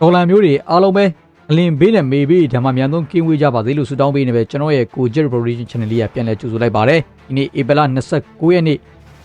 ဒေါ်လာမျိုးတွေအားလုံးပဲအလင်ဘေးနဲ့မေဘေးဓမ္မမြန်သုံးကင်းဝေးကြပါသေးလို့ဆုတောင်းပေးနေပဲကျွန်တော်ရဲ့ကိုဂျက် production channel လေးကပြန်လည်ကြိုဆိုလိုက်ပါတယ်ဒီနေ့ဧပြီလ29ရက်နေ့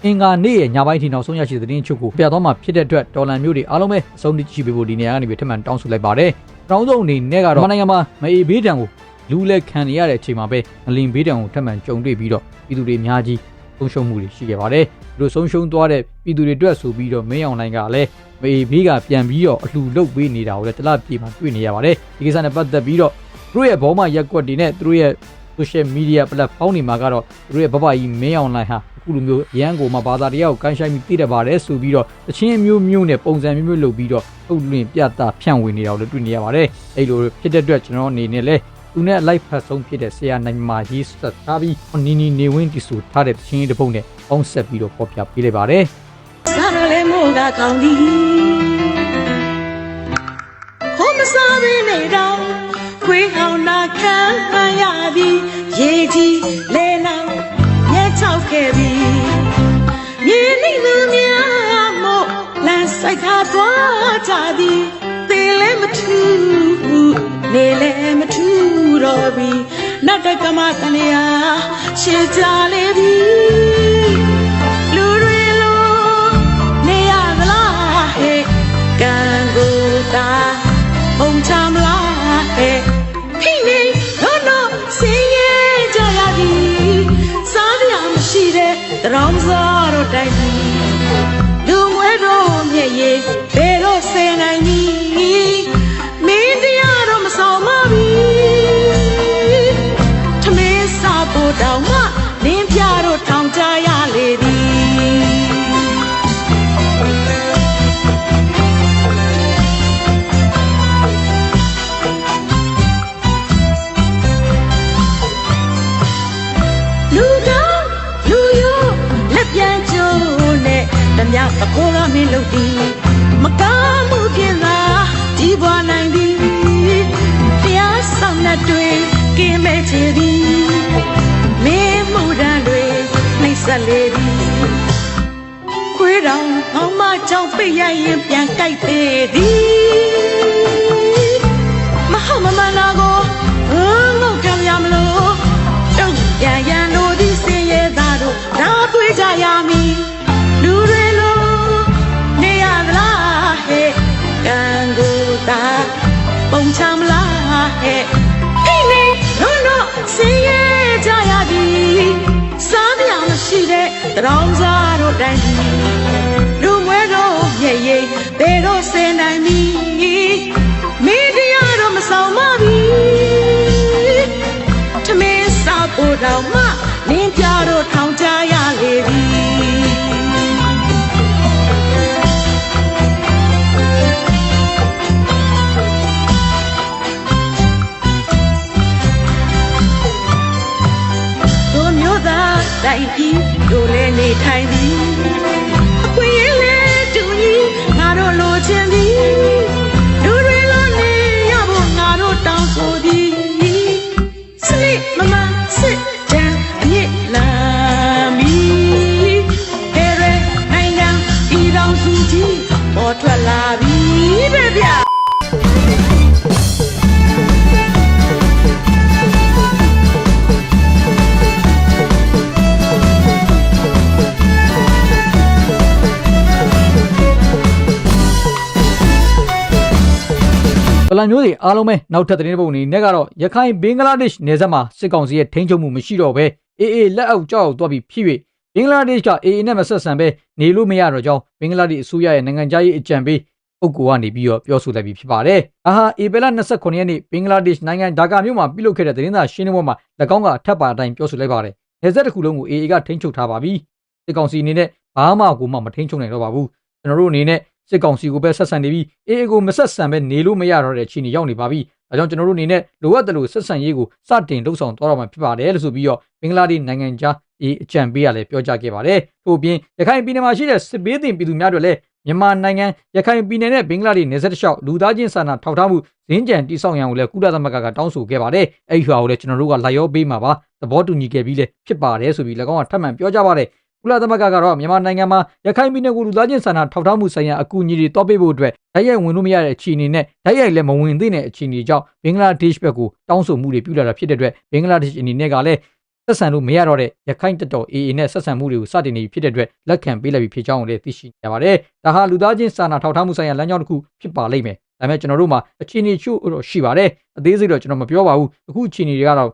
အင်္ဂါနေ့ရဲ့ညပိုင်းထိနောက်ဆုံးရရှိတဲ့သတင်းချုပ်ကိုပြသွားမှာဖြစ်တဲ့အတွက်ဒေါ်လာမျိုးတွေအားလုံးပဲအဆုံးထိကြည့်ပေးဖို့ဒီနေရာကနေပြီးထပ်မံတောင်းဆိုလိုက်ပါတယ်တောင်းဆုံးအနေနဲ့ကတော့နိုင်ငံမှာမအေဘေးတံကိုလူလက်ခံနေရတဲ့အချိန်မှာပဲအလင်ဘေးတံကိုထပ်မံကြုံတွေ့ပြီးတော့ပြည်သူတွေအများကြီး ဆုံးရှုံးမှုတွေရှိခဲ့ပါတယ်ဒီလိုဆုံးရှုံးသွားတဲ့ပြည်သူတွေအတွက်ဆိုပြီးတော့မင်းအောင်နိုင်ကလည်းမေဘေးကပြန်ပြီးတော့အလှလုတ်ပေးနေတာကိုလည်းတလပြေမှာတွေ့နေရပါတယ်ဒီကိစ္စနဲ့ပတ်သက်ပြီးတော့သူတို့ရဲ့ဘောမရက်ကွက်တွေနဲ့သူတို့ရဲ့ social media platform တွေမှာကတော့သူတို့ရဲ့ဘဘကြီးမင်းအောင်လိုင်းဟာအခုလိုမျိုးရန်ကိုမှဘာသာတရားကိုကန်ဆိုင်ပြီးတည်တယ်ပါတယ်ဆိုပြီးတော့တချင်းမျိုးမျိုးနဲ့ပုံစံမျိုးမျိုးလုပ်ပြီးတော့ထုတ်လွှင့်ပြသဖြန့်ဝေနေတာကိုလည်းတွေ့နေရပါတယ်အဲ့လိုဖြစ်တဲ့အတွက်ကျွန်တော်အနေနဲ့လည်း သူနဲ့ live ဖတ်ဆုံးဖြစ်တဲ့ဆရာနိုင်မာရေးဆက်ထားပြီးနီနီနေဝင်းတီဆူထားတဲ့တချင်းတစ်ပုတ်နဲ့ပေါင်းဆက်ပြီးတော့ပေါ်ပြပေးလိုက်ပါတယ်စားရလဲမို့ကကောင်းသည်ဟောမစားဘဲနေတော့ခွေးဟောင်းနာခံရသည်ရေကြီးလဲနောင်မြဲချောက်ခဲ့ပြီမြေလိမ့်သူများမို့လမ်းဆိုင်ထားသွားကြသည်သေလဲမထူးနေလဲမထူး တော့ပြီနတ်တကမတန်ရာရှေ့ကြလေပြီလူတွေလိုနေရသလားဟဲ့ကံကိုယ်တာပုံချမလားဟဲ့ဖိနေတော့တော့စင်ရဲ့ကြရသည်စားရမရှိတဲ့တရောင်းစားတော့တိုင်းသည်လူမွဲတော့မြည့်ရ ဓမြပခိုးကမင်းလုပ်သည်မကားမှုပြင်းသာကြီးပွားနိုင်သည်တရားဆောင်တဲ့တွေကင်းမဲ့ချေသည်မင်းမှုတန်းတွေနှိမ့်ဆက်လေသည်ခွေးတောင်ကောင်းမကြောင့်ပိတ်ရရင်ပြန်ကြိုက်ပေသည်မဟုတ်မမှန်တာကိုဟမ်ငုတ်ကံရမလို့တုံ့ပြန်ရန်တို့သည်စင်ရဲသားတို့ဒါတွေ့ကြရ တဲ့တရောင်းစားတို့တိုင်းသည်လူမွဲတော့ရဲ့ရဲ့ဘယ်တော့စင်နိုင်မည်မင်းတရားတော့မဆောင်ပါဘူးထမင်းစားဖို့တောင်မှနင်းပြတော့ထောင်ကြရလေပြီ တိုင်းပြည်တို့လည်းနေထိုင်သည် ပလန်မျိုးတွေအားလုံးပဲနောက်ထပ်သတင်းတစ်ပုဒ်အနေနဲ့ကတော့ရခိုင်ဘင်္ဂလားဒေ့ရှ်နယ်စပ်မှာစစ်ကောင်စီရဲ့ထိန်းချုပ်မှုမရှိတော့ဘဲအေးအေးလက်အောက်ကြောက်အောင်သွားပြီးဖြစ်၍ဘင်္ဂလားဒေ့ရှ်ကအေးအေးနဲ့မဆက်ဆံဘဲနေလို့မရတော့ကြောင်းဘင်္ဂလားဒေ့ရှ်အစိုးရရဲ့နိုင်ငံခြားရေးအကြံပေးပုဂ္ဂိုလ်ကနေပြီးတော့ပြောဆိုလိုက်ပြီးဖြစ်ပါတယ်။အာဟာအေဘယ်လ29ရက်နေ့ဘင်္ဂလားဒေ့ရှ်နိုင်ငံဒါကာမြို့မှာပြုလုပ်ခဲ့တဲ့သတင်းစာရှင်းလင်းပွဲမှာ၎င်းကထပ်ပါအတိုင်းပြောဆိုလိုက်ပါတယ်။နယ်စပ်တစ်ခုလုံးကိုအေးအေးကထိန်းချုပ်ထားပါပြီ။စစ်ကောင်စီအနေနဲ့ဘာမှကိုမှမထိန်းချုပ်နိုင်တော့ပါဘူး။ကျွန်တော်တို့အနေနဲ့ စစ်ကောင်စီကိုပဲဆက်ဆံနေပြီးအေးအေးကိုမဆက်ဆံပဲနေလို့မရတော့တဲ့အခြေအနေရောက်နေပါပြီ။ဒါကြောင့်ကျွန်တော်တို့အနေနဲ့လိုအပ်တယ်လို့ဆက်ဆံရေးကိုစတင်လှုပ်ဆောင်သွားတော့မှာဖြစ်ပါတယ်လို့ဆိုပြီးတော့ဘင်္ဂလားဒေ့ရှ်နိုင်ငံခြားအေးအကြံပေးရလဲပြောကြားခဲ့ပါတယ်။ထို့အပြင်ရခိုင်ပြည်နယ်မှာရှိတဲ့စစ်ဘေးသင့်ပြည်သူများတွေလည်းမြန်မာနိုင်ငံရခိုင်ပြည်နယ်နဲ့ဘင်္ဂလားဒေ့ရှ်နယ်စပ်တစ်လျှောက်လူသားချင်းစာနာထောက်ထားမှုဇင်းကြံတိစောက်ရန်ကိုလည်းကုလသမဂ္ဂကတောင်းဆိုခဲ့ပါတယ်။အဲ့ဒီဟာကိုလည်းကျွန်တော်တို့ကလာရောပေးမှာပါသဘောတူညီခဲ့ပြီးလည်းဖြစ်ပါတယ်ဆိုပြီး၎င်းကထပ်မံပြောကြားပါတယ် ကုလသမဂ္ဂကတော့မြန်မာနိုင်ငံမှာရခိုင်ပြည်နယ်ကိုလူသားချင်းစာနာထောက်ထားမှုဆိုင်ရာအကူအညီတွေတောပေးဖို့အတွက်ဓာတ်ရိုက်ဝင်လို့မရတဲ့အခြေအနေနဲ့ဓာတ်ရိုက်လည်းမဝင်သင့်တဲ့အခြေအနေကြောင့်ဘင်္ဂလားဒေ့ရှ်ဘက်ကိုတောင်းဆိုမှုတွေပြုလာတာဖြစ်တဲ့အတွက်ဘင်္ဂလားဒေ့ရှ်အနေနဲ့ကလည်းဆက်ဆံလို့မရတော့တဲ့ရခိုင်တပ်တော် AA နဲ့ဆက်ဆံမှုတွေကိုစတင်နေပြီဖြစ်တဲ့အတွက်လက်ခံပေးလိုက်ပြီဖြစ်ကြောင်းလည်းသိရှိရပါတယ်။ဒါဟာလူသားချင်းစာနာထောက်ထားမှုဆိုင်ရာလမ်းကြောင်းတစ်ခုဖြစ်ပါလိမ့်မယ်။ဒါပေမဲ့ကျွန်တော်တို့မှာအခြေအနေချို့တော့ရှိပါတယ်။အသေးစိတ်တော့ကျွန်တော်မပြောပါဘူး။အခုအခြေအနေတွေကတော့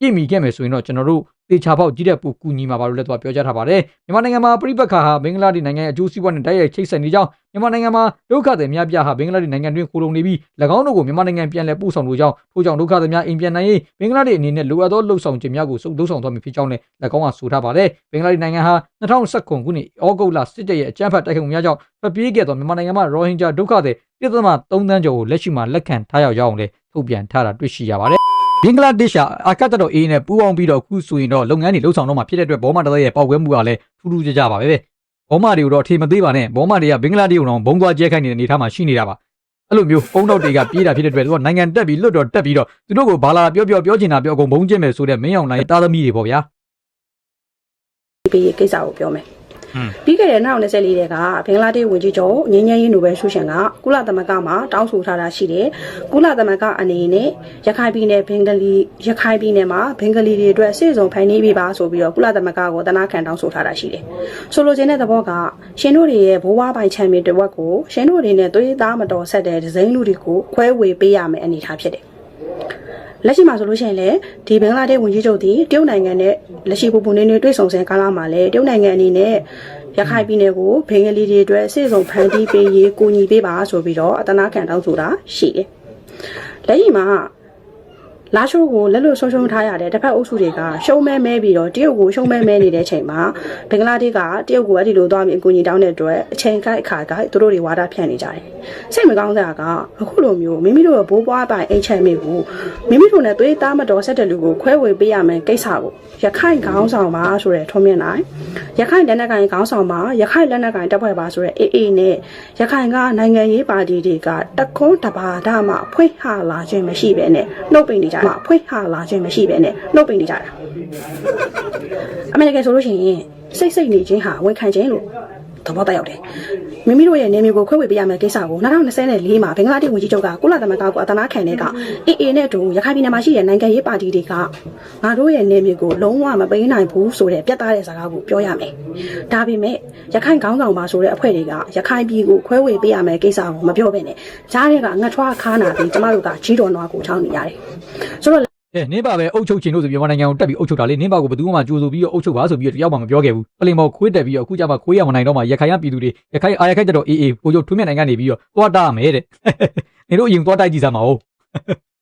ပြည့်မီခဲ့မယ်ဆိုရင်တော့ကျွန်တော်တို့ တေချာပေါက်ကြီးတဲ့ပူကူညီမှာပါလို့လည်းသူကပြောကြားထားပါတယ်မြန်မာနိုင်ငံမှာပြိပက္ခဟာဘင်္ဂလားဒေ့ရှ်နိုင်ငံရဲ့အကျိုးစီးပွားနဲ့တိုက်ရိုက်ချိတ်ဆက်နေကြောင်းမြန်မာနိုင်ငံမှာဒုက္ခသည်များပြားဟာဘင်္ဂလားဒေ့ရှ်နိုင်ငံတွင်ခိုလုံနေပြီး၎င်းတို့ကိုမြန်မာနိုင်ငံပြန်လည်ပို့ဆောင်လိုကြောင်းထို့ကြောင့်ဒုက္ခသည်များအိမ်ပြန်နိုင်ရေးဘင်္ဂလားဒေ့ရှ်အနေနဲ့လိုအပ်သောလှုပ်ဆောင်ခြင်းများကိုစုံလှုပ်ဆောင်သွားမည်ဖြစ်ကြောင်းလည်း၎င်းကဆိုထားပါတယ်ဘင်္ဂလားဒေ့ရှ်နိုင်ငံဟာ2019ခုနှစ်ဩဂုတ်လစစ်တပ်ရဲ့အကြမ်းဖက်တိုက်ခိုက်မှုများကြောင့်ဖပြေးခဲ့သောမြန်မာနိုင်ငံမှာရိုဟင်ဂျာဒုက္ခသည်ပြည်သမ3တန်းကျော်ကိုလက်ရှိမှာလက်ခံထားရောက်ကြောင်းလည်းထုတ်ပြန်ထားတာတွေ့ရှိရပါတယ် ဘင်္ဂလားဒေ့ရှ်အာကတ်တော်အေးနဲ့ပူးပေါင်းပြီးတော့အခုဆိုရင်တော့လုပ်ငန်းတွေလှုပ်ဆောင်တော့မှာဖြစ်တဲ့အတွက်ဘောမတသက်ရဲ့ပောက်ကွဲမှုကလည်းထူးထူးခြားခြားပါပဲပဲဘောမတွေကိုတော့အထေမသေးပါနဲ့ဘောမတွေကဘင်္ဂလားဒေ့ရှ်အောင်ဘုံသွားကျဲခိုင်းနေတဲ့အနေထားမှာရှိနေတာပါအဲ့လိုမျိုးပုံတော့တွေကပြေးတာဖြစ်တဲ့အတွက်သူကနိုင်ငံတက်ပြီးလွတ်တော့တက်ပြီးတော့သူတို့ကိုဘာလာပြောပြောပြောချင်တာပြောအကုန်ဘုံကျင့်မယ်ဆိုတဲ့မင်းအောင်လိုင်းတားသမီးတွေပေါ့ဗျာပေးရေးကိစ္စကိုပြောမယ်ဟွန်း ပြီးခဲ့တဲ့2024တဲ့ကဘင်္ဂလားဒေ့ရှ်ဝန်ကြီးချုပ်ငင်းငင်းရေးနိုဘယ်ဆုရှင်ကကုလသမဂ္ဂမှာတောင်းဆိုထားတာရှိတယ်ကုလသမဂ္ဂအနေနဲ့ရခိုင်ပြည်နယ်ဘင်္ဂလီရခိုင်ပြည်နယ်မှာဘင်္ဂလီတွေအတွက်စေစုံဖိုင်နေပြီပါဆိုပြီးတော့ကုလသမဂ္ဂကိုတနာခံတောင်းဆိုထားတာရှိတယ်ဆိုလိုချင်တဲ့သဘောကရှင်တို့တွေရဲ့ဘိုးဘွားပိုင်ချမ်းမြေတစ်ဝက်ကိုရှင်တို့တွေနဲ့သွေးသားမတော်ဆက်တဲ့ဒဇိမ်းလူတွေကိုခွဲဝေပေးရမယ်အနေထားဖြစ်တယ် လက်ရှိမှာဆိုလို့ရှိရင်လည်းဒီဘင်္ဂလားဒေ့ရှ်ဝန်ကြီးချုပ်ဒီတရုတ်နိုင်ငံနဲ့လက်ရှိပူပူနေနေတွေ့ဆုံစင်ကာလမှာလည်းတရုတ်နိုင်ငံအနေနဲ့ရခိုင်ပြည်နယ်ကိုဘင်္ဂလီတွေအတွက်စေစုံဖန်တီးပေးရေးကူညီပေးပါဆိုပြီးတော့အတနာခံတောင်းဆိုတာရှိတယ်။လက်ရှိမှာ လာရှိုးကိုလက်လွတ်ဆုံးရှုံးထားရတဲ့တစ်ဖက်အုပ်စုတွေကရှုံးမဲမဲပြီးတော့တရုတ်ကိုရှုံးမဲမဲနေတဲ့အချိန်မှာဘင်္ဂလားဒေ့ရှ်ကတရုတ်ကိုအဲ့ဒီလိုသွားပြီးအကူအညီတောင်းတဲ့အတွက်အချိန်ကိုက်အခါကိုက်သူတို့တွေဝါဒဖြန့်နေကြတယ်။စိတ်မကောင်းစရာကအခုလိုမျိုးမိမိတို့ရဲ့ဘိုးဘွားပိုင်အိမ်ချမ်းမိကိုမိမိတို့နဲ့သွေးသားမတော်ဆက်တဲ့လူကိုခွဲဝေပေးရမယ်ကိစ္စကိုရခိုင်ခေါင်းဆောင်ပါဆိုတဲ့ထုံးမြင့်နိုင်ရခိုင်လက်နက်ကိုင်ခေါင်းဆောင်ပါရခိုင်လက်နက်ကိုင်တပ်ဖွဲ့ပါဆိုတဲ့အေးအေးနဲ့ရခိုင်ကနိုင်ငံရေးပါတီတွေကတခွန်းတပါဒမှဖွင့်ဟလာခြင်းမရှိပဲနဲ့နှုတ်ပိန်နေကြတာဖွင့်ဟလာခြင်းမရှိပဲနဲ့နှုတ်ပိန်နေကြတာအမေရိကန်ဆိုလို့ရှိရင်စိတ်စိတ်နေခြင်းဟာဝန်ခံခြင်းလို့ သဘောတက်ရောက်တယ်မိမိတို့ရဲ့နေမျိုးကိုခွဲဝေပေးရမယ့်ကိစ္စကို2024မှာဘင်္ဂလားဒေ့ရှ်ဝန်ကြီးချုပ်ကကုလသမဂ္ဂကိုအတနာခံတဲ့ကအေအေနဲ့အတူရခိုင်ပြည်နယ်မှာရှိတဲ့နိုင်ငံရေးပါတီတွေကငါတို့ရဲ့နေမျိုးကိုလုံးဝမပေးနိုင်ဘူးဆိုတဲ့ပြတ်သားတဲ့စကားကိုပြောရမယ်ဒါပေမဲ့ရခိုင်ခေါင်းဆောင်ပါဆိုတဲ့အဖွဲ့တွေကရခိုင်ပြည်ကိုခွဲဝေပေးရမယ့်ကိစ္စကိုမပြောဘဲနဲ့ကြားတဲ့ကငတ်ထွားခါနာပြီးကျမတို့ကကြီးတော်နွားကိုချောင်းနေရတယ်ဆိုတော့ အဲနင်းပါပဲအုပ်ချုပ်ခြင်းလို့ဆိုမြန်မာနိုင်ငံကိုတက်ပြီးအုပ်ချုပ်တာလေနင်းပါကိုဘယ်သူမှကြိုးဆိုပြီးတော့အုပ်ချုပ်ပါဆိုပြီးတော့တယောက်မှမပြောခဲ့ဘူးပလင်မော်ခွေးတက်ပြီးတော့အခုကျမှခွေးရမနိုင်တော့မှရခိုင်ရပြည်သူတွေရခိုင်အာရခိုင်တက်တော့အေးအေးပို့ချုပ်ထွေးမြတ်နိုင်ငံနေပြီးတော့သွားတာမယ်တဲ့နင်တို့အရင်သွားတိုက်ကြည့်စမ်းပါဦး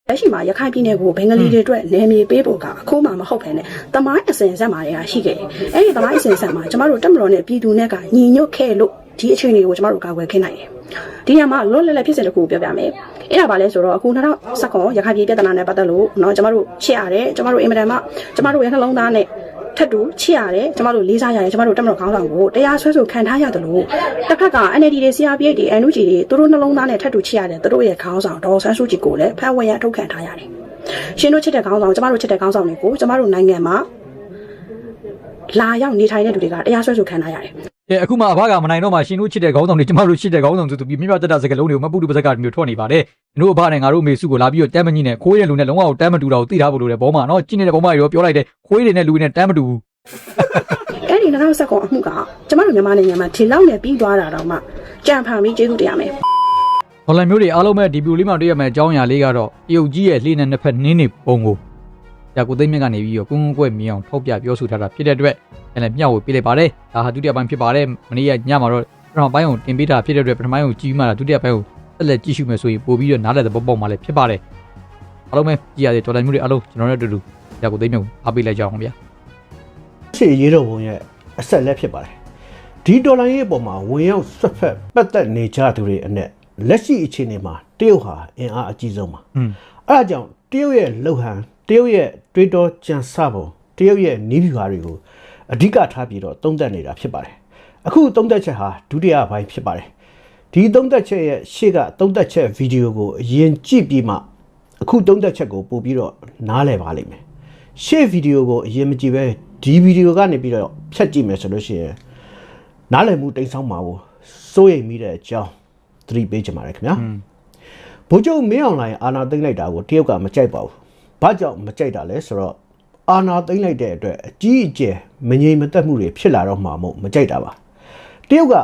လက်ရှိမှာရခိုင်ပြည်နယ်ကိုဘင်္ဂလီတွေအတွက်နယ်မြေပေးဖို့ကအခုမှမဟုတ်ဘဲနဲ့တမိုင်းအစဉ်ဆက်မှာတွေကရှိခဲ့တယ်။အဲဒီတမိုင်းအစဉ်ဆက်မှာကျမတို့တက်မတော်နဲ့ပြည်သူနဲ့ကညီညွတ်ခဲ့လို့ဒီအခြေအနေကိုကျမတို့ကာကွယ်ခင်းနိုင်တယ်။ ဒီညမှာလွတ်လပ်လပ်ဖြစ်စဉ်တစ်ခုကိုပြောပြမယ်။အဲ့ဒါပါလဲဆိုတော့အခု2019ရခိုင်ပြည်ပြဿနာနဲ့ပတ်သက်လို့เนาะကျမတို့ချစ်ရတယ်ကျမတို့အင်မတန်မှကျမတို့ရဲ့နှလုံးသားနဲ့ထပ်တူချစ်ရတယ်ကျမတို့လေးစားရတယ်ကျမတို့တက်မတော်ခေါင်းဆောင်ကိုတရားစွဲဆိုခံထားရတယ်လို့တစ်ခါက NLD တွေ CRPH တွေ NUG တွေသူတို့နှလုံးသားနဲ့ထပ်တူချစ်ရတယ်သူတို့ရဲ့ခေါင်းဆောင်ဒေါ်ဆန်းစုကြည်ကိုလည်းဖမ်းဝရမ်းထုတ်ခံထားရတယ်ရှင်တို့ချစ်တဲ့ခေါင်းဆောင်ကျမတို့ချစ်တဲ့ခေါင်းဆောင်တွေကိုကျမတို့နိုင်ငံမှာလာရောက်နေထိုင်တဲ့လူတွေကတရားစွဲဆိုခံထားရတယ် အဲအခုမှအဘကမနိုင်တော့မှရှင်တို့ချစ်တဲ့ခေါင်းဆောင်တွေကျမတို့ချစ်တဲ့ခေါင်းဆောင်ဆိုသူပြီးမြတ်တက်တာစကလုံးတွေကိုမပုတုပစကမျိုးထွက်နေပါတယ်။တို့အဘနဲ့ငါတို့မေစုကိုလာပြီးတော့တမ်းမကြီးနဲ့ခိုးတဲ့လူနဲ့လုံးဝတမ်းမတူတာကိုသိထားဖို့လိုတယ်ဘောမနော်ကျင်းနေတဲ့ဘောမတွေရောပြောလိုက်တယ်ခိုးတွေနဲ့လူတွေနဲ့တမ်းမတူဘူးအဲ့ဒီ2019အမှုကကျမတို့မြန်မာနိုင်ငံမှာဒီလောက်နဲ့ပြီးသွားတာတော့မှကြံဖန်ပြီးကျေးဇူးတရားမယ်။ဘောလန်မျိုးတွေအားလုံးပဲဒီပြူလေးမှတွေ့ရမယ့်အကြောင်းအရာလေးကတော့တရုတ်ကြီးရဲ့လှေနဲ့နှစ်ဖက်နင်းနေပုံကိုရာကိုသိမ်းမြင့်ကနေပြီးတော့ကုန်းကုန်းကွက်မြင်အောင်ထောက်ပြပြောဆိုထားတာဖြစ်တဲ့အတွက် လည်းမျှဝေပေးလိုက်ပါတယ်။ဒါဟာဒုတိယပိုင်းဖြစ်ပါတယ်။မနေ့ကညမှာတော့ပထမပိုင်းကိုတင်ပေးတာဖြစ်တဲ့အတွက်ပထမပိုင်းကိုကြီးမှတာဒုတိယပိုင်းကိုဆက်လက်ကြည့်ရှုမယ်ဆိုရင်ပို့ပြီးတော့နားလည်တဲ့ပုံပုံမှလည်းဖြစ်ပါတယ်။အားလုံးပဲကြည်ရတဲ့တော်လိုင်းမျိုးတွေအားလုံးကျွန်တော်တို့အတူတူရာကိုသိမ်းမြင့်ကိုအားပေးလိုက်ကြအောင်ဗျာ။ရှေ့ရေးတော်ပုံရဲ့အဆက်လက်ဖြစ်ပါတယ်ဒီဒေါ်လာရေးအပေါ်မှာဝင်ရောက်ဆွတ်ဖက်ပတ်သက်နေကြသူတွေအနက်လက်ရှိအခြေအနေမှာတရုတ်ဟာအင်အားအကြီးဆုံးပါอืมအဲဒါကြောင့်တရုတ်ရဲ့လှုပ်ဟန်တရုတ်ရဲ့တွေးတောကြံစပုံတရုတ်ရဲ့နီးဗျူဟာတွေကို အဓိကထားပြီးတော့သုံးသပ်နေတာဖြစ်ပါတယ်အခုသုံးသပ်ချက်ဟာဒုတိယပိုင်းဖြစ်ပါတယ်ဒီသုံးသပ်ချက်ရဲ့ရှေ့ကသုံးသပ်ချက်ဗီဒီယိုကိုအရင်ကြည့်ပြီးမှအခုသုံးသပ်ချက်ကိုပို့ပြီးတော့နားလည်ပါလိမ့်မယ်ရှေ့ဗီဒီယိုကိုအရင်မကြည့်ပဲဒီဗီဒီယိုကနေပြီးတော့ဖြတ်ကြည့်မယ်ဆိုလို့ရှိရင်နားလည်မှုတိတ်ဆောင်းမှာကိုစိုးရိမ်မိတဲ့အကြောင်းသတိပေးချင်ပါတယ်ခင်ဗျာဘိုးချုပ်မင်းအောင်လိုင်အာနာသိမ့်လိုက်တာကိုတရုတ်ကမကြိုက်ပါဘူးဘာကြောင့်မကြိုက်တာလဲဆိုတော့ အာနာသိမ့်လိုက်တဲ့အတွက်အကြီးအကျယ်မငြိမ်မသက်မှုတွေဖြစ်လာတော့မှာမို့မကြိုက်တာပါတရုတ်က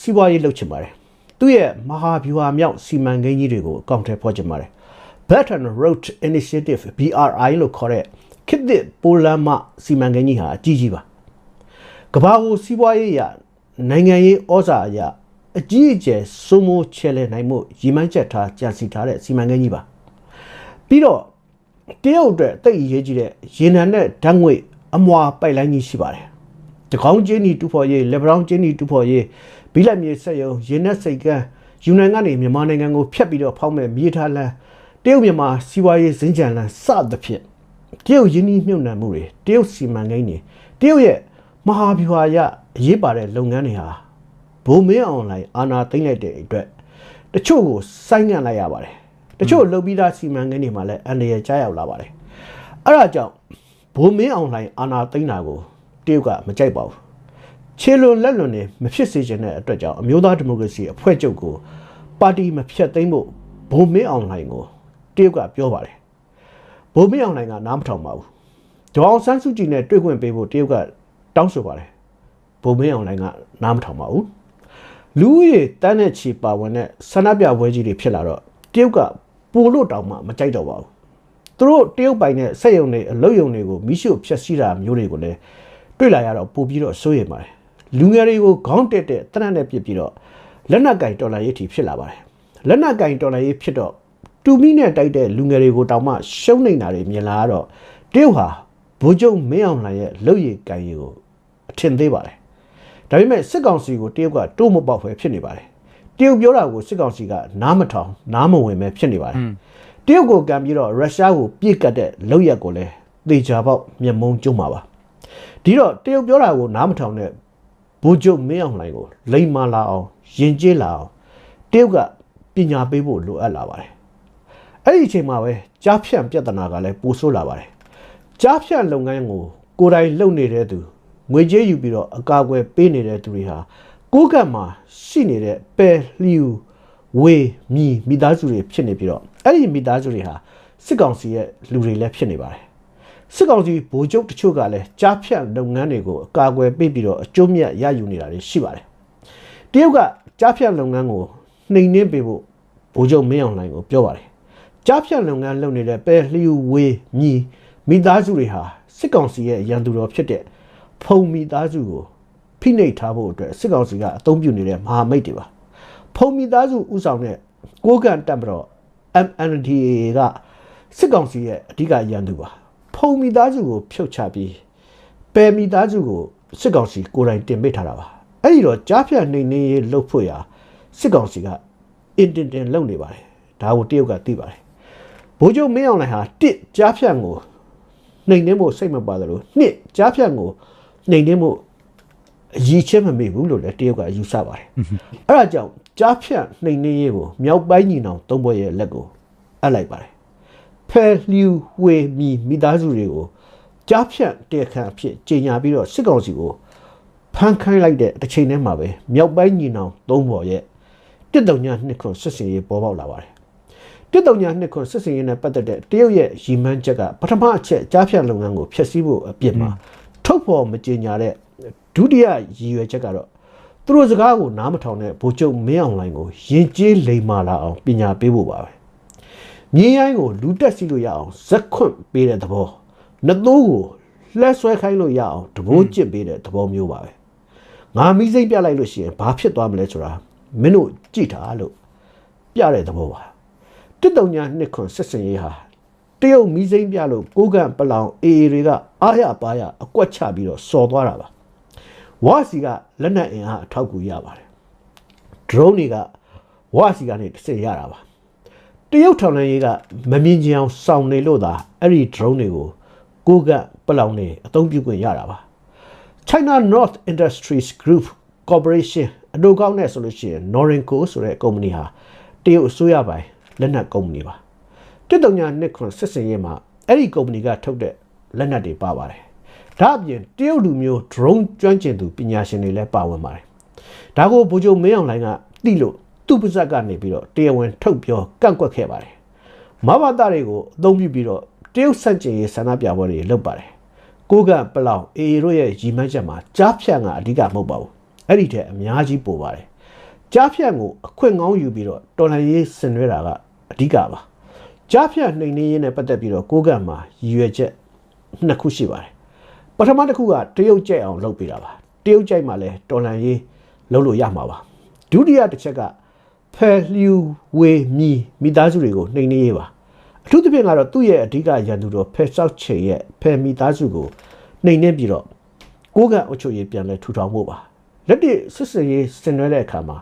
စီးပွားရေးလုပ်ချင်ပါတယ်သူ့ရဲ့မဟာဗျူဟာမြောက်စီမံကိန်းကြီးတွေကိုအကောင့်ထဲဖော်ချင်ပါတယ် Belt and Road Initiative BRI လို့ခေါ်တဲ့ခေတ်သစ်ပိုလန်မစီမံကိန်းကြီးဟာအကြီးကြီးပါကမ္ဘာကိုစီးပွားရေးအရနိုင်ငံရေးဩဇာအရအကြီးအကျယ်စိုးမိုးချဲလဲနိုင်မှုရည်မှန်းချက်ထားကြံစီထားတဲ့စီမံကိန်းကြီးပါပြီးတော့ တရုတ်အတွက်အသိအရေးကြီးတဲ့ရေနံနဲ့ဓာတ်ငွေအမွာပိုက်လိုင်းကြီးရှိပါတယ်တကောင်းချင်းနီတူဖို့ရေးလက်ဘရောင်းချင်းနီတူဖို့ရေးဘီလက်မြေဆက်ယုံရေနက်စိတ်ကန်းယူနန်ကနေမြန်မာနိုင်ငံကိုဖျက်ပြီးတော့ဖောက်မဲ့မြေထားလန်းတရုတ်မြန်မာစီးပွားရေးစင်ကြံလန်းစသဖြင့်တရုတ်ယင်းနှီးမြှုပ်နှံမှုတွေတရုတ်စီမံကိန်းတွေတရုတ်ရဲ့မဟာဗျူဟာရအရေးပါတဲ့လုပ်ငန်းတွေဟာဘုံမင်းအွန်လိုင်းအာဏာသိမ်းလိုက်တဲ့အတွက်တချို့ကိုစိုင်းငံ့လိုက်ရပါတယ် တချို့လုပ်ပြီးသားစီမံကိန်းတွေမှာလည်းအန္တရာယ်ကြားရောက်လာပါတယ်အဲ့ဒါကြောင့်ဘုံမင်းအွန်လိုင်းအာဏာသိမ်းတာကိုတရုတ်ကမကြိုက်ပါဘူးခြေလွန်လက်လွန်နေမဖြစ်စေချင်တဲ့အတွက်ကြောင့်အမျိုးသားဒီမိုကရေစီအဖွဲ့ချုပ်ကိုပါတီမဖြတ်သိမ်းဖို့ဘုံမင်းအောင်လှိုင်ကိုတရုတ်ကပြောပါတယ်ဘုံမင်းအောင်လှိုင်ကနားမထောင်ပါဘူးဒေါအောင်ဆန်းစုကြည်နဲ့တွေ့ခွင့်ပေးဖို့တရုတ်ကတောင်းဆိုပါတယ်ဘုံမင်းအောင်လှိုင်ကနားမထောင်ပါဘူးလူဦးရေတန်းတဲ့ချီပါဝင်တဲ့ဆန္ဒပြပွဲကြီးတွေဖြစ်လာတော့တရုတ်က ပိုလို့တောင်မှမကြိုက်တော့ပါဘူးသူတို့တရုတ်ပိုင်တဲ့စက်ယုံတွေအလုပ်ယုံတွေကိုမိရှုဖျက်ဆီးတာမျိုးတွေကိုလည်းတွေ့လာရတော့ပို့ပြီးတော့စိုးရိမ်ပါတယ်လူငယ်တွေကိုခေါင်းတက်တဲ့တနက်နဲ့ပြစ်ပြီးတော့လက်နက်ကင်တော်လာရေးထီဖြစ်လာပါတယ်လက်နက်ကင်တော်လာရေးဖြစ်တော့တူမီနဲ့တိုက်တဲ့လူငယ်တွေကိုတောင်မှရှုံးနေတာတွေမြင်လာတော့တရုတ်ဟာဘိုးကျုံမင်းအောင်လှိုင်ရဲ့လုပ်ရည်ကင်ရည်ကိုအထင်သေးပါတယ်ဒါပေမဲ့စစ်ကောင်စီကိုတရုတ်ကတိုးမပေါက်ပဲဖြစ်နေပါတယ် တရုတ်ပြောတာကိုစစ်ကောင်စီကနားမထောင်နားမဝင်ပဲဖြစ်နေပါတယ်တရုတ်ကိုကံပြီးတော့ရုရှားကိုပြစ်ကတ်တဲ့လုပ်ရက်ကိုလည်းသေချာပေါက်မျက်မုံကျုံမှာပါဒီတော့တရုတ်ပြောတာကိုနားမထောင်တဲ့ဘူကျုံမင်းအောင်လှိုင်ကိုလိမ္မာလာအောင်ယဉ်ကျေးလာအောင်တရုတ်ကပညာပေးဖို့လိုအပ်လာပါတယ်အဲ့ဒီအချိန်မှာပဲကြားဖြန့်ပြဿနာကလည်းပိုဆိုးလာပါတယ်ကြားဖြန့်လုပ်ငန်းကိုကိုယ်တိုင်လုပ်နေတဲ့သူငွေကြေးယူပြီးတော့အကာအကွယ်ပေးနေတဲ့သူတွေဟာ ကိုယ်ကံမှာရှိနေတဲ့ပယ်လျူဝေမြီမိသားစုတွေဖြစ်နေပြီးတော့အဲ့ဒီမိသားစုတွေဟာစစ်ကောင်စီရဲ့လူတွေလည်းဖြစ်နေပါတယ်စစ်ကောင်စီဗိုလ်ချုပ်တချို့ကလည်းကြားဖြတ်လုပ်ငန်းတွေကိုအကာအကွယ်ပေးပြီးတော့အကျိုးမြတ်ရယူနေတာတွေရှိပါတယ်။တရုတ်ကကြားဖြတ်လုပ်ငန်းကိုနှိမ်နှင်းပေးဖို့ဗိုလ်ချုပ်မင်းအောင်လှိုင်ကိုပြောပါတယ်။ကြားဖြတ်လုပ်ငန်းလုပ်နေတဲ့ပဲလျူဝေးမြီမိသားစုတွေဟာစစ်ကောင်စီရဲ့ရန်သူတော်ဖြစ်တဲ့ဖုံမိသားစုကို ဖိနှိပ်ထားဖို့အတွက်စစ်ကောင်စီကအသုံးပြုနေတဲ့မဟာမိတ်တွေပါ။ဖုံမိသားစုဥဆောင်တဲ့ကိုးကန်တပ်မတော် MNDAA ကစစ်ကောင်စီရဲ့အဓိကရန်သူပါဖုံမိသားစုကိုဖြုတ်ချပြီးပယ်မိသားစုကိုစစ်ကောင်စီကိုယ်တိုင်တင်ပေးထားတာပါအဲ့ဒီတော့ကြားဖြတ်နေနေရေးလှုပ်ဖို့ရာစစ်ကောင်စီကအင်တင်တင်လုပ်နေပါတယ်ဒါကိုတရုတ်ကသိပါတယ်ဘိုးချုပ်မင်းအောင်လှိုင်ဟာတစ်ကြားဖြတ်ကိုနှိမ်နှင်းဖို့စိတ်မပါသလိုနှစ်ကြားဖြတ်ကိုနှိမ်နှင်းဖို့ အရေးချက်မမေ့ဘူးလို့လည်းတရုတ်ကယူဆပါတယ်အဲ့ဒါကြောင့်ကြားဖြတ်နှိမ်နှင်းရေးကိုမြောက်ပိုင်းညီနောင်သုံးဘွဲ့ရဲ့လက်ကိုအပ်လိုက်ပါတယ်ဖယ်လျူဝေမီမိသားစုတွေကိုကြားဖြတ်တဲ့ခံအဖြစ်ကြေညာပြီးတော့စစ်ကောင်စီကိုဖမ်းခိုင်းလိုက်တဲ့တစ်ချိန်တည်းမှာပဲမြောက်ပိုင်းညီနောင်သုံးပေါ်ရဲ့တစ်တုံညာနှစ်ခွန်စစ်စင်ရေးပေါ်ပေါက်လာပါတယ်တစ်တုံညာနှစ်ခွန်စစ်စင်ရေးနဲ့ပတ်သက်တဲ့တရုတ်ရဲ့ရည်မှန်းချက်ကပထမအချက်ကြားဖြတ်လုပ်ငန်းကိုဖျက်ဆီးဖို့အပြစ်မှာထုတ်ဖော်မကြေညာတဲ့ ဒုတိယရည်ရွယ်ချက်ကတော့သူတို့စကားကိုနားမထောင်တဲ့ဗိုလ်ချုပ်မင်းအောင်လှိုင်ကိုယဉ်ကျေးလိမ္မာလာအောင်ပညာပေးဖို့ပါပဲမြင်းရိုင်းကိုလူတက်စီလို့ရအောင်ဇက်ခွန့်ပေးတဲ့သဘောနှစ်သိုးကိုလှက်ဆွဲခိုင်းလို့ရအောင်တဘိုးကျစ်ပေးတဲ့သဘောမျိုးပါပဲငါမိစိမ့်ပြလိုက်လို့ရှိရင်ဘာဖြစ်သွားမလဲဆိုတာမင်းတို့ကြည့်တာလို့ပြတဲ့သဘောပါတစ်တုံညာနှစ်ခွန်ဆက်စင်ရေးဟာတရုတ်မိစိမ့်ပြလို့ကိုးကန့်ပလောင်အေအေတွေကအားရပါရအကွက်ချပြီးတော့စော်သွားတာပါ ဝါစီကလက်နက်အင်အားအထောက်အကူရပါတယ်ဒရုန်းတွေကဝါစီကနေတစ်စက်ရတာပါတရုတ်ထောင်လှမ်းရေးကမမြင်ကြအောင်စောင့်နေလို့သာအဲ့ဒီ drone တွေကိုကိုကပလောင်နေအသုံးပြုခွင့်ရတာပါ China North Industries Group Corporation အတူကောင်းနဲ့ဆိုလို့ရှိရင် Norinco ဆိုတဲ့ကုမ္ပဏီဟာတရုတ်အစိုးရပိုင်လက်နက်ကုမ္ပဏီပါတစ်တုံညာနှစ်ခွန်စစ်စင်ရေးမှာအဲ့ဒီကုမ္ပဏီကထုတ်တဲ့လက်နက်တွေပါပါတယ် ဒါအပြင်တရုတ်လူမျိုး drone ကျွမ်းကျင်သူပညာရှင်တွေလည်းပါဝင်ပါတယ်ဒါကိုဗိုလ်ချုပ်မင်းအောင်လှိုင်ကသိလို့သူ့ပါဇက်ကနေပြီးတော့တရားဝင်ထုတ်ပြောကန့်ကွက်ခဲ့ပါတယ်မဘာသာတွေကိုအသုံးပြုပြီးတော့တရုတ်စန့်ကျင်ရေးဆန္ဒပြပွဲတွေလုပ်ပါတယ်ကိုကပလောက်အေအေတို့ရဲ့ရီမန်းချက်မှာကြားဖြန့်ကအဓိကမဟုတ်ပါဘူးအဲ့ဒီထက်အများကြီးပိုပါတယ်ကြားဖြန့်ကိုအခွင့်ကောင်းယူပြီးတော့တော်လှန်ရေးဆင်နွှဲတာကအဓိကပါကြားဖြန့်နှိမ်နင်းရေးနဲ့ပတ်သက်ပြီးတော့ကိုကမှာရည်ရွယ်ချက်နှစ်ခုရှိပါတယ် ပထမတစ်ခုကတရုတ်ကြိုက်အောင်လုပ်ပေးတာပါတရုတ်ကြိုက်မှလည်းတော်လှန်ရေးလုပ်လို့ရမှာပါဒုတိယတစ်ချက်ကဖယ်လျူဝေမီမိသားစုတွေကိုနှိမ်နင်းရေးပါအထူးသဖြင့်ကတော့သူ့ရဲ့အဓိကရန်သူတော်ဖယ်ဆောက်ချေရဲ့ဖယ်မိသားစုကိုနှိမ်နင်းပြီးတော့ကိုကအုပ်ချုပ်ရေးပြန်လဲထူထောင်ဖို့ပါလက်တွေ့စစ်စင်ရေးဆင်နွှဲတဲ့အခါမှာ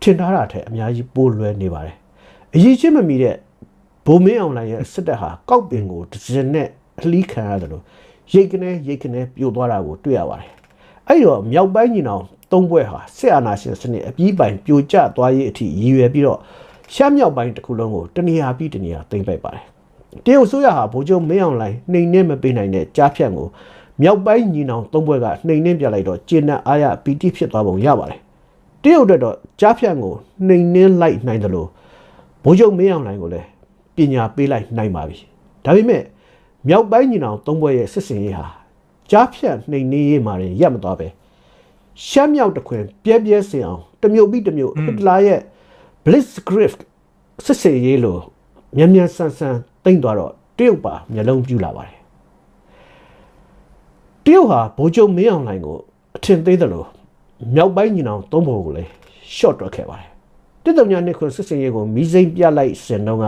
ထင်ထားတာထက်အများကြီးပိုလွယ်နေပါတယ်အရေးချင်းမမီတဲ့ဘုံမင်းအောင်လှိုင်ရဲ့စစ်တပ်ဟာကောက်ပင်ကိုတစ်စင်နဲ့အလှီးခံရတယ်လို့ ရိတ်ကနေရိတ်ကနေပြိုသွားတာကိုတွေ့ရပါတယ်အဲ့တော့မြောက်ပိုင်းညီနောင်သုံးဘွဲဟာစစ်အာဏာရှင်စနစ်အပြီးပိုင်ပြိုကျသွားရေးအထိရည်ရွယ်ပြီးတော့ရှမ်းမြောက်ပိုင်းတစ်ခုလုံးကိုတနေရာပြီးတနေရာသိမ်းပိုက်ပါတယ်တရုတ်ဆိုရဟာဗိုလ်ချုပ်မင်းအောင်လှိုင်နှိမ်နှင်းမပေးနိုင်တဲ့ကြားဖြန့်ကိုမြောက်ပိုင်းညီနောင်သုံးဘွဲကနှိမ်နှင်းပြလိုက်တော့ကျင်းနဲ့အားရပီတိဖြစ်သွားပုံရပါတယ်တရုတ်အတွက်တော့ကြားဖြန့်ကိုနှိမ်နှင်းလိုက်နိုင်တယ်လို့ဗိုလ်ချုပ်မင်းအောင်လှိုင်ကိုလည်းပညာပေးလိုက်နိုင်ပါပြီဒါပေမဲ့ မြောက်ပိုင်းညီနောင်သုံးဘွဲရဲ့စစ်စင်ရေးဟာကြားဖြန့်နှိမ်နှင်းရေးမှာရင်ရပ်မသွားပဲရှမ်းမြောက်တခွင်ပြဲပြဲစင်အောင်တစ်မျိုးပြီးတစ်မျိုးဟစ်တလာရဲ့ blitzkrieg စစ်စင်ရေးလို့မြန်မြန်ဆန်ဆန်တိမ့်သွားတော့တရုတ်ပါမျက်လုံးပြူလာပါတယ်တရုတ်ဟာဗိုလ်ချုပ်မင်းအောင်လှိုင်ကိုအထင်သေးတယ်လို့မြောက်ပိုင်းညီနောင်သုံးဘုံကိုလည်း short တွက်ခဲ့ပါတယ်တစ်တုံညာနှစ်ခွန်စစ်စင်ရေးကိုမီးစိမ့်ပြလိုက်စင်တော့က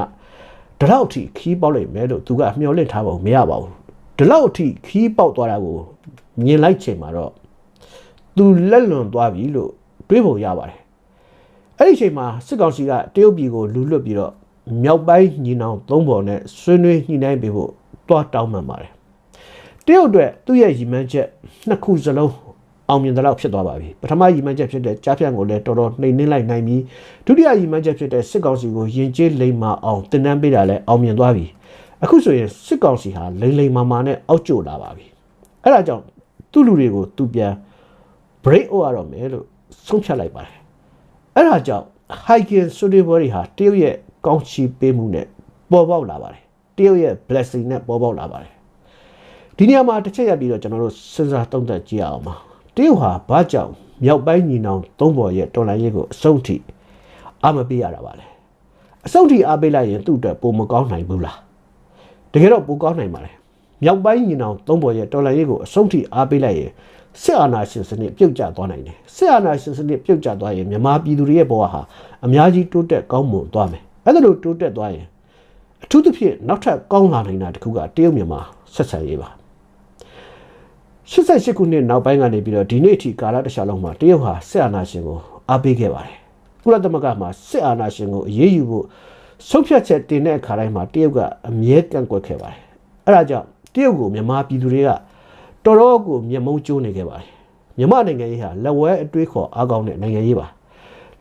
ဒီလောက်အထိခီးပေါက်လိုက်မယ်လို့သူကမျှော်လင့်ထားပုံမရပါဘူးဒီလောက်အထိခီးပေါက်သွားတာကိုမြင်လိုက်ချိန်မှာတော့သူလက်လွန်သွားပြီလို့တွေးပုံရပါတယ်အဲ့ဒီချိန်မှာစစ်ကောင်စီကတရုတ်ပြည်ကိုလူလွတ်ပြီးတော့မြောက်ပိုင်းညီနောင်သုံးပေါ်နဲ့ဆွေးနွေးညှိနှိုင်းပေးဖို့တွားတောင်းပန်ပါတယ်တရုတ်အတွက်သူ့ရဲ့ရည်မှန်းချက်နှစ်ခုစလုံး အောင်မြင်တဲ့လောက်ဖြစ်သွားပါပြီပထမရည်မှန်းချက်ဖြစ်တဲ့ကြားဖြန့်ကိုလည်းတော်တော်နှိမ်နှင်းလိုက်နိုင်ပြီးဒုတိယရည်မှန်းချက်ဖြစ်တဲ့စစ်ကောင်စီကိုယဉ်ကျေးလိမ္မာအောင်တင်နန်းပေးတာလည်းအောင်မြင်သွားပြီအခုဆိုရင်စစ်ကောင်စီဟာလိမ့်လိမ္မာမာနဲ့အောက်ကျလာပါပြီအဲ့ဒါကြောင့်သူ့လူတွေကိုသူပြန် break over ရတော့မယ်လို့ဆုံးဖြတ်လိုက်ပါတယ်အဲ့ဒါကြောင့် hiking ဆွေးနွေးပွဲတွေဟာတရုတ်ရဲ့ကောင်းချီးပေးမှုနဲ့ပေါ်ပေါက်လာပါတယ်တရုတ်ရဲ့ blessing နဲ့ပေါ်ပေါက်လာပါတယ်ဒီနေရာမှာတစ်ချက်ရပြီးတော့ကျွန်တော်တို့စဉ်းစားသုံးသပ်ကြည့်အောင်ပါ တရုတ်ဟာဘာကြောင့်မြောက်ပိုင်းညီနောင်သုံးပေါ်ရဲ့တော်လှန်ရေးကိုအဆုံးထိအမပေးရတာပါလေအဆုံးထိအားပေးလိုက်ရင်သူ့အတွက်ပုံမကောင်းနိုင်ဘူးလားတကယ်တော့ပုံကောင်းနိုင်ပါလေမြောက်ပိုင်းညီနောင်သုံးပေါ်ရဲ့တော်လှန်ရေးကိုအဆုံးထိအားပေးလိုက်ရင်စစ်အာဏာရှင်စနစ်ပြုတ်ကျသွားနိုင်တယ်စစ်အာဏာရှင်စနစ်ပြုတ်ကျသွားရင်မြန်မာပြည်သူတွေရဲ့ဘဝဟာအများကြီးတိုးတက်ကောင်းမွန်သွားမယ်အဲ့ဒါလို့တိုးတက်သွားရင်အထူးသဖြင့်နောက်ထပ်ကောင်းလာနိုင်တာတခုကတရုတ်မြန်မာဆက်ဆံရေးပါ 88ခုနှစ်နောက်ပိုင်းကနေပြီးတော့ဒီနေ့အထိကာလတစ်ခြားလုံးမှာတရုတ်ဟာစစ်အာဏာရှင်ကိုအားပေးခဲ့ပါတယ်ကုလသမဂ္ဂမှာစစ်အာဏာရှင်ကိုအရေးယူဖို့ဆုံးဖြတ်ချက်တင်တဲ့အခါတိုင်းမှာတရုတ်ကအမြဲကန့်ကွက်ခဲ့ပါတယ်အဲ့ဒါကြောင့်တရုတ်ကိုမြန်မာပြည်သူတွေကတော်တော်ကိုမျက်မုံးကျိုးနေခဲ့ပါတယ်မြန်မာနိုင်ငံရေးဟာလက်ဝဲအတွေးခေါ်အားကောင်းတဲ့နိုင်ငံရေးပါ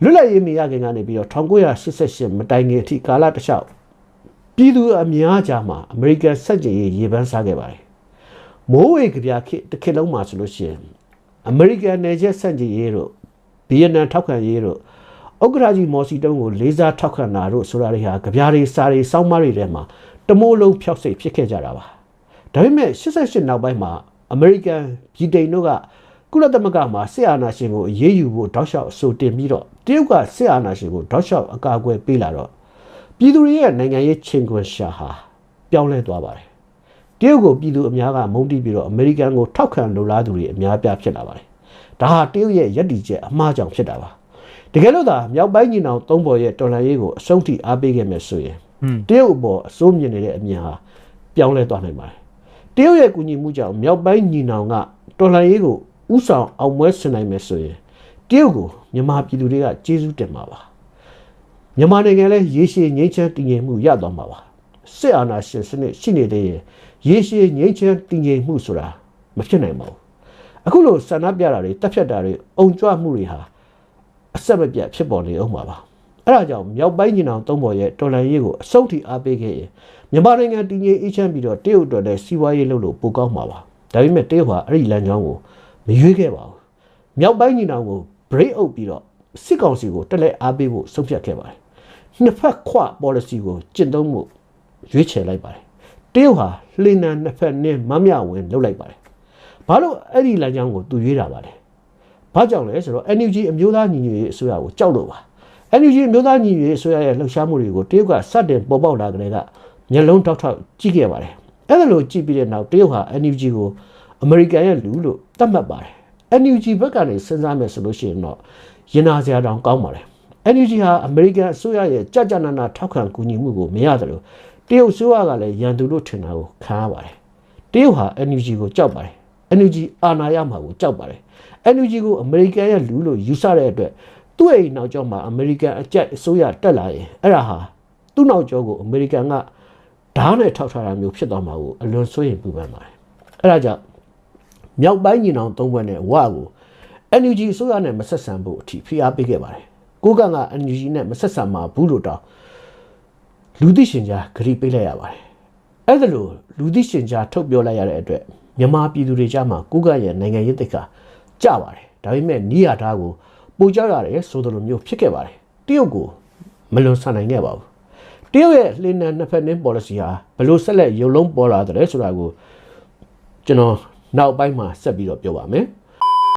လွတ်လပ်ရေးမရခင်ကနေပြီးတော့1988မတိုင်ခင်အထိကာလတစ်လျှောက်ပြည်သူအများကြားမှာအမေရိကန်စက်ကြည်ရေးရေပန်းစားခဲ့ပါတယ် မိုးဝေကြပြခေတ်တစ်ခေတ်လုံးမှာဆိုလို့ရှိရင်အမေရိကန်နယ်ချက်စက်ကြည်ရေးတို့ဗီယက်နမ်ထောက်ခံရေးတို့ဥက္ကရာကြီးမော်စီတုံးကိုလေးစားထောက်ခံတာတို့ဆိုတာတွေဟာကြပြားတွေစာတွေစောင်းမတွေထဲမှာတမိုးလုံးဖျောက်စိတ်ဖြစ်ခဲ့ကြတာပါဒါပေမဲ့88နောက်ပိုင်းမှာအမေရိကန်ဗြိတိန်တို့ကကုလသမဂ္ဂမှာစစ်အာဏာရှင်ကိုအရေးယူဖို့တောက်လျှောက်အဆိုတင်ပြီးတော့တရုတ်ကစစ်အာဏာရှင်ကိုတောက်လျှောက်အကာအကွယ်ပေးလာတော့ပြည်သူတွေရဲ့နိုင်ငံရေးချင်းခွင်ရှာဟာပြောင်းလဲသွားပါတယ် တရုတ်ကိုပြည်သူအများကမုန်းတီးပြီးတော့အမေရိကန်ကိုထောက်ခံလိုလားသူတွေအများပြားဖြစ်လာပါတယ်ဒါဟာတရုတ်ရဲ့ယက်တီချက်အမှားကြောင့်ဖြစ်တာပါတကယ်လို့သာမြောက်ပိုင်းညီနောင်သုံးပေါ်ရဲ့တော်လှန်ရေးကိုအဆုံးထိအားပေးခဲ့မယ်ဆိုရင်ဟွန်းတရုတ်အပေါ်အစိုးမြင်နေတဲ့အမြင်ဟာပြောင်းလဲသွားနိုင်ပါတယ်တရုတ်ရဲ့ကူညီမှုကြောင့်မြောက်ပိုင်းညီနောင်ကတော်လှန်ရေးကိုဥဆောင်အောင်ပွဲဆင်နိုင်မယ်ဆိုရင်တရုတ်ကိုမြန်မာပြည်သူတွေကကျေးဇူးတင်ပါပါမြန်မာနိုင်ငံလည်းရေရှည်ငြိမ်းချမ်းတည်ငြိမ်မှုရသွားမှာပါစစ်အာဏာရှင်စနစ်ရှိနေတဲ့ ရင်ရေရှည်ငြိမ်းချမ်းတည်ငြိမ်မှုဆိုတာမဖြစ်နိုင်ပါဘူးအခုလိုဆန္ဒပြတာတွေတက်ဖြတ်တာတွေအုံကြွမှုတွေဟာအဆက်မပြတ်ဖြစ်ပေါ်နေအောင်ပါပါအဲ့ဒါကြောင့်မြောက်ပိုင်းညီနောင်သုံးပေါ်ရဲ့တော်လှန်ရေးကိုအဆုံးထိအားပေးခဲ့ရင်မြန်မာနိုင်ငံတည်ငြိမ်အေးချမ်းပြီးတော့တရုတ်အတွက်လည်းစီးပွားရေးလုပ်လို့ပိုကောင်းမှာပါဒါပေမဲ့တရုတ်ဟာအဲ့ဒီလမ်းကြောင်းကိုမရွေးခဲ့ပါဘူးမြောက်ပိုင်းညီနောင်ကို break out ပြီးတော့စစ်ကောင်စီကိုတက်လက်အားပေးဖို့ဆုံးဖြတ်ခဲ့ပါတယ်နှစ်ဖက်ခွ policy ကိုကျင့်သုံးမှုရွေးချယ်လိုက်ပါတယ် တရုတ်ဟာလှေနံနှစ်ဖက်နဲ့မမြဝင်လုပ်လိုက်ပါတယ်ဘာလို့အဲ့ဒီလမ်းကြောင်းကိုသူရွေးတာပါလဲဘာကြောင့်လဲဆိုတော့ NUG အမျိုးသားညီညွတ်ရေးအစိုးရကိုကြောက်လို့ပါ NUG အမျိုးသားညီညွတ်ရေးအစိုးရရဲ့လှုပ်ရှားမှုတွေကိုတရုတ်ကစတင်ပေါ်ပေါက်လာကြတဲ့ကမျက်လုံးတောက်ထောက်ကြည့်ခဲ့ပါတယ်အဲ့ဒါလို့ကြည့်ပြီးတဲ့နောက်တရုတ်ဟာ NUG ကိုအမေရိကန်ရဲ့လူလို့သတ်မှတ်ပါတယ် NUG ဘက်ကနေစဉ်းစားမယ်ဆိုလို့ရှိရင်တော့ရင်နာစရာတောင်ကောင်းပါတယ် NUG ဟာအမေရိကန်အစိုးရရဲ့ကြာကြာနာနာထောက်ခံကူညီမှုကိုမရတယ်လို့ တရုတ်အစိုးရကလည်းရန်သူလို့ထင်တာကိုခံရပါတယ်တရုတ်ဟာ NUG ကိုကြောက်ပါတယ် NUG အာဏာရမှာကိုကြောက်ပါတယ် NUG ကိုအမေရိကန်ရဲ့လူလို့ယူဆတဲ့အတွက်သူ့ရဲ့နောက်ကျောမှာအမေရိကန်အကြက်အစိုးရတက်လာရင်အဲ့ဒါဟာသူ့နောက်ကျောကိုအမေရိကန်ကဓာတ်နဲ့ထောက်ထားတာမျိုးဖြစ်သွားမှာကိုအလွန်စိုးရိမ်ပူပန်ပါတယ်အဲ့ဒါကြောင့်မြောက်ပိုင်းညီနောင်သုံးဘက်နဲ့ဝါကို NUG အစိုးရနဲ့မဆက်ဆံဖို့အထိဖိအားပေးခဲ့ပါတယ်ကိုကန့်က NUG နဲ့မဆက်ဆံမှာဘူးလို့တောင်း လူသိရှင်ကြားဂရီပေးလိုက်ရပါတယ်အဲ့ဒါလို့လူသိရှင်ကြားထုတ်ပြောလိုက်ရတဲ့အတွက်မြန်မာပြည်သူတွေကြားမှာကုကရဲ့နိုင်ငံရေးတိတ်ကကြပါတယ်ဒါပေမဲ့နီးရထားကိုပိုကြရတယ်ဆိုသလိုမျိုးဖြစ်ခဲ့ပါတယ်တရုတ်ကိုမလွန်ဆန်နိုင်ခဲ့ပါဘူးတရုတ်ရဲ့လှေနံနှစ်ဖက်နှင်း policy ဟာဘယ်လိုဆက်လက်ရုပ်လုံးပေါ်လာတယ်ဆိုတာကိုကျွန်တော်နောက်ပိုင်းမှာဆက်ပြီးတော့ပြောပါမယ်